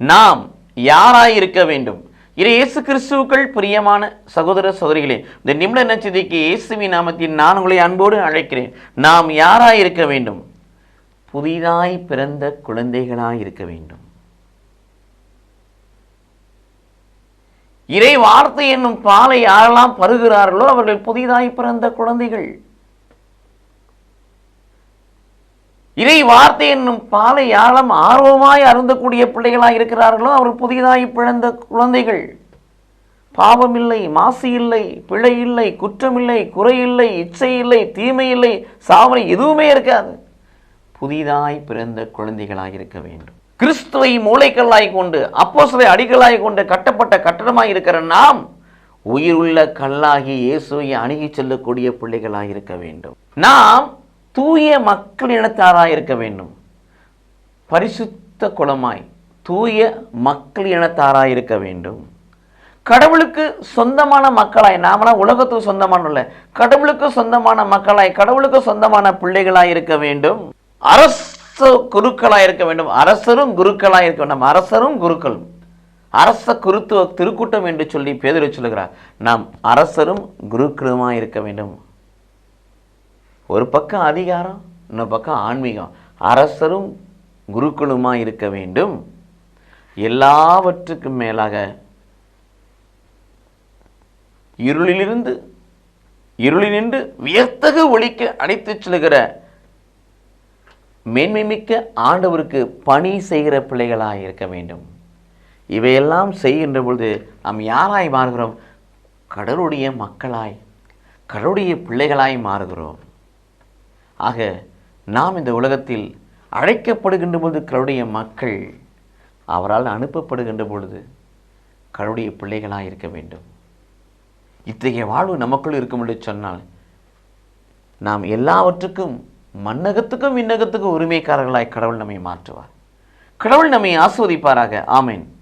நாம் யாராய் இருக்க வேண்டும்? இது இயேசு கிறிஸ்துவுக்கள் பிரியமான சகோதர சகோதரிகளே இந்த நிமிட நச்சதிக்கு இயேசுவி நாமத்தில் நான் உங்களை அன்போடு அழைக்கிறேன். நாம் யாராய் இருக்க வேண்டும்? புதிதாய் பிறந்த குழந்தைகளாய் இருக்க வேண்டும். இறை வார்த்தை என்னும் பாலை யாரெல்லாம் பருகிறார்களோ அவர்கள் புதிதாய் பிறந்த குழந்தைகள். இறை வார்த்தை என்னும் பாலை யாரெல்லாம் ஆர்வமாய் அருந்தக்கூடிய பிள்ளைகளாக இருக்கிறார்களோ அவர் புதிதாய் பிறந்த குழந்தைகள். பாவம் இல்லை மாசு இல்லை பிழை இல்லை குற்றமில்லை குறை இல்லை இச்சை இல்லை தீமை இல்லை சாவனை எதுவுமே இருக்காது. புதிதாய் பிறந்த குழந்தைகளாக இருக்க வேண்டும். கிறிஸ்துவை மூளைக்கல்லாய் கொண்டு அப்போஸ்தலை அடிகளாய் கொண்டு கட்டப்பட்ட கட்டடமாக இருக்கிற நாம் உயிருள்ள கல்லாகி இயேசுவை அணுகிச் செல்லக்கூடிய பிள்ளைகளாக இருக்க வேண்டும். நாம் தூய மக்கள் இருக்க வேண்டும். பரிசுத்த குலமாய் தூய மக்கள் இருக்க வேண்டும். கடவுளுக்கு சொந்தமான மக்களாய் நாமெல்லாம் உலகத்துக்கு சொந்தமான இல்லை கடவுளுக்கு சொந்தமான மக்களாய் கடவுளுக்கு சொந்தமான பிள்ளைகளாய் இருக்க வேண்டும். அரச குருக்களாய் இருக்க வேண்டும். அரசரும் குருக்களாய் இருக்க வேண்டும். அரசரும் குருக்களும். அரச குருத்துவ திருக்கூட்டம் என்று சொல்லி பேதர் சொல்லுகிறார். நாம் அரசரும் குருக்களுமாய் இருக்க வேண்டும். ஒரு பக்கம் அதிகாரம் இன்னொரு பக்கம் ஆன்மீகம். அரசரும் குருக்களுமாய் இருக்க வேண்டும்? எல்லாவற்றுக்கும் மேலாக இருளிலிருந்து இருளினின்று வியர்த்தகு ஒழிக்க அழைத்து செல்கிற மேன்மைமிக்க ஆண்டவருக்கு பணி செய்கிற பிள்ளைகளாக இருக்க வேண்டும். இவையெல்லாம் செய்கின்ற பொழுது நாம் யாராய் மாறுகிறோம்? கடவுளுடைய மக்களாய் கடவுளுடைய பிள்ளைகளாய் மாறுகிறோம். ஆக நாம் இந்த உலகத்தில் அழைக்கப்படுகின்ற பொழுது கடவுளுடைய மக்கள் அவரால் அனுப்பப்படுகின்ற பொழுது கருடைய பிள்ளைகளாக இருக்க வேண்டும். இத்தகைய வாழ்வு நமக்குள் இருக்கும் என்று சொன்னால் நாம் எல்லாவற்றுக்கும் மன்னகத்துக்கும் விண்ணகத்துக்கும் உரிமைக்காரர்களாய் கடவுள் நம்மை மாற்றுவார். கடவுள் நம்மை ஆஸ்வதிப்பாராக. ஆமேன்.